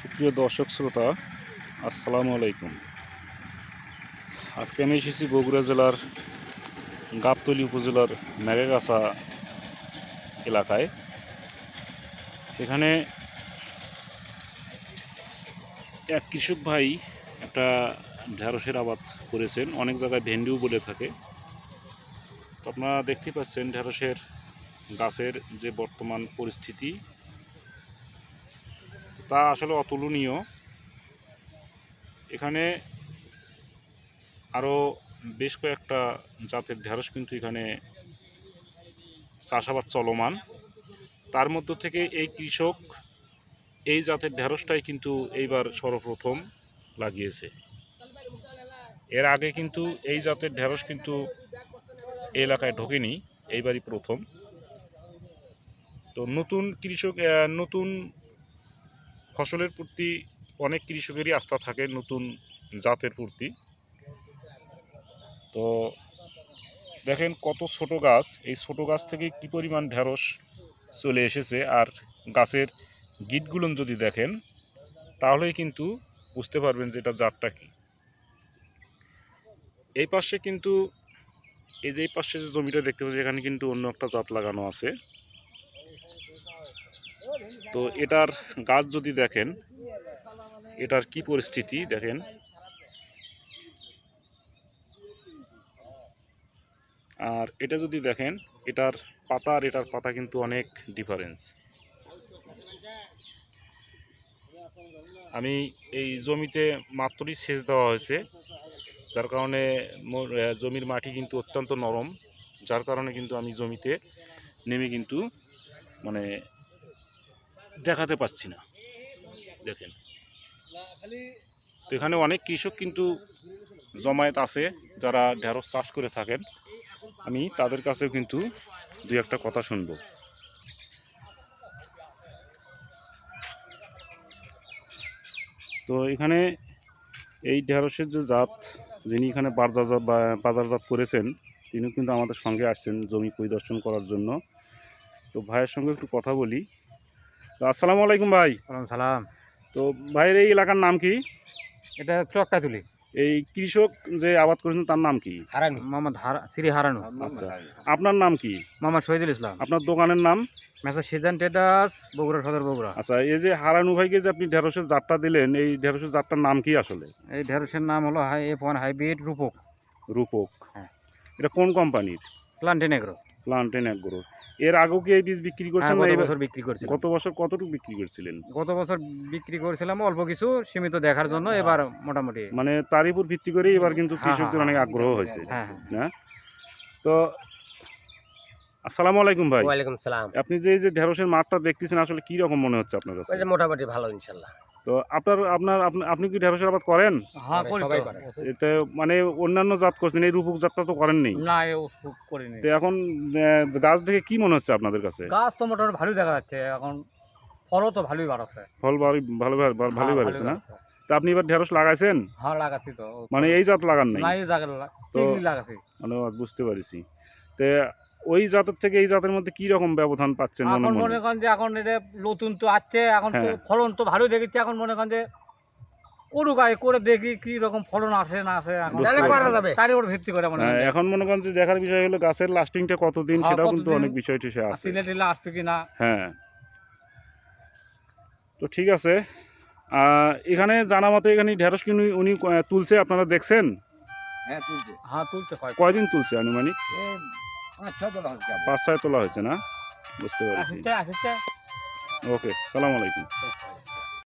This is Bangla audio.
সুপ্রিয় দর্শক শ্রোতা, আসসালামু আলাইকুম। আজকে আমি এসেছি বগুড়া জেলার গাবতলী উপজেলার মেঘাগাছা এলাকায়। এখানে এক কৃষক ভাই একটা ঢ্যাঁড়সের আবাদ করেছেন, অনেক জায়গায় ভেন্ডিও বলে থাকে। তো আপনারা দেখতে পাচ্ছেন ঢ্যাঁড়সের গাছের যে বর্তমান পরিস্থিতি তা আসলে অতুলনীয়। এখানে আরও বেশ কয়েকটা জাতের ঢেঁড়স কিন্তু এখানে চাষাবাদ চলমান। তার মধ্য থেকে এই কৃষক এই জাতের ঢেঁড়সটাই কিন্তু এইবার সর্বপ্রথম লাগিয়েছে। এর আগে কিন্তু এই জাতের ঢেঁড়স কিন্তু এই এলাকায় ঢোকেনি, এইবারই প্রথম। তো নতুন কৃষক নতুন ফসলের প্রতি অনেক কৃষকেরই আস্থা থাকে নতুন জাতের প্রতি। তো দেখেন কত ছোট গাছ, এই ছোট গাছ থেকে কি পরিমাণ ঢেঁড়স চলে এসেছে আর গাছের গিটগুলো যদি দেখেন, তাহলেই কিন্তু বুঝতে পারবেন যে এটা জাতটা কি। এই পাশে কিন্তু, এই যে এই পাশে যে জমিটা দেখতে পাচ্ছি, এখানে কিন্তু অন্য একটা জাত লাগানো আছে। তো এটার গাছ যদি দেখেন, এটার কি পরিস্থিতি দেখেন? আর এটা যদি দেখেন, এটার পাতা আর এটার পাতা কিন্তু অনেক ডিফারেন্স আমি এই জমিতে মাত্রই সেচ দেওয়া হয়েছে, যার কারণে মোর- জমির মাটি কিন্তু অত্যন্ত নরম, যার কারণে কিন্তু আমি জমিতে নেমে কিন্তু মানে দেখাতে পাচ্ছি না। দেখেন। তো এখানে অনেক কৃষক কিন্তু জমায়েত আছে, যারা ঢেঁড়স চাষ করে থাকেন। আমি তাদের কাছেও কিন্তু দুই একটা কথা শুনব। তো এখানে এই ঢেঁড়সের যে জাত, যিনি এখানে বাজারজাত বাজারজাত করেছেন তিনি কিন্তু আমাদের সঙ্গে আসছেন জমি পরিদর্শন করার জন্য। তো ভাইয়ের সঙ্গে একটু কথা বলি। তো আসসালামু আলাইকুম ভাই। সালাম। তো ভাইয়ের এই এলাকার নাম কি? এটা চক্কা তুলি এই কৃষক যে আবাদ করেছেন তার নাম কি? হারানি। মোহাম্মদ হারা শ্রী হারানু। আচ্ছা। আপনার নাম কি? মোহাম্মদ শহীদুল ইসলাম। আপনার দোকানের নাম? মেসা সিজন টেডাস বগুড়া সদর বগুড়া। আচ্ছা এই যে হারানু ভাইকে যে আপনি ঢেঁড়সের জাতটা দিলেন এই ঢেঁড়সের জাতটার নাম কি আসলে? এই ঢেঁড়সের নাম হলো high F one hybrid Rupak. Rupak. হ্যাঁ। এটা কোন কোম্পানির? Plantain agro. প্লান্টেন একগ্রো এর আগেও কি এই বীজ বিক্রি হ্যাঁ, করছেন গত বছর বিক্রি গত বছর কতটুকু বিক্রি করছিলেন? গত বছর বিক্রি করেছিলাম অল্প কিছু সীমিত দেখার জন্য এবার মোটামুটি। মানে তার উপর ভিত্তি করে এবার কিন্তু হ্যাঁ, কৃষকদের হ্যাঁ, অনেক আগ্রহ হয়েছে। হ্যাঁ হ্যাঁ। হ্যাঁ? তো আসসালামু আলাইকুম ভাই। ওয়ালাইকুম সালাম। আপনি যে এই যে ঢেঁড়সের মাঠটা দেখতেছেন আসলে কি রকম মনে হচ্ছে আপনার কাছে? মোটামুটি ভালো ইনশাল্লাহ। তো আপনার আপনার আপনি- আপনি কি ঢেঁড়সের আবাদ করেন? হ্যাঁ। এতে মানে অন্যান্য জাত করছেন এই রূপক জাতটা তো করেননি। না করিনি। তো এখন গাছ দেখে কি মনে হচ্ছে আপনাদের কাছে? গাছ তো মোটামুটি ভালোই দেখা যাচ্ছে এখন ফলও তো ভালোই বাড়াচ্ছে। ফল ভালো ভালো- ভালোই বাড়ছে না? তা আপনি এবার ঢেঁড়স লাগাইছেন? হ্যাঁ লাগাচ্ছি তো। মানে এই জাত লাগান নাই? মানে বুঝতে পারছি। তে ওই জাতের থেকে এই জাতের মধ্যে কি রকম ব্যবধান পাচ্ছেন এখন মনে? করেন যে এখন এটা নতুন তো আছে এখন তো হ্যাঁ। ফলন তো ভালোই দেখেছি এখন মনে করেন যে করুক আগে করে দেখি কি রকম ফলন আসে না আসে এখন। বুঝতে করা যাবে। তার উপর ভিত্তি করে মনে হ্যাঁ, করেন এখন মনে করেন যে দেখার বিষয় হলো গাছের লাস্টিংটা কতদিন হ্যাঁ, সেটাও কিন্তু অনেক বিষয় টিষে আছে। তিলে টিলে আসবে কি না। হ্যাঁ। তো ঠিক আছে। আহ, এখানে জানা মতে এখানে ঢেঁড়স কি উনি- তুলছে আপনারা দেখছেন? হ্যাঁ তুলছে। হ্যাঁ তুলছে কয়দিন তুলছে আনুমানিক? পাঁচ ছয় তোলা হয়েছে না? বুঝতে পারছি। ওকে সালাম আলাইকুম।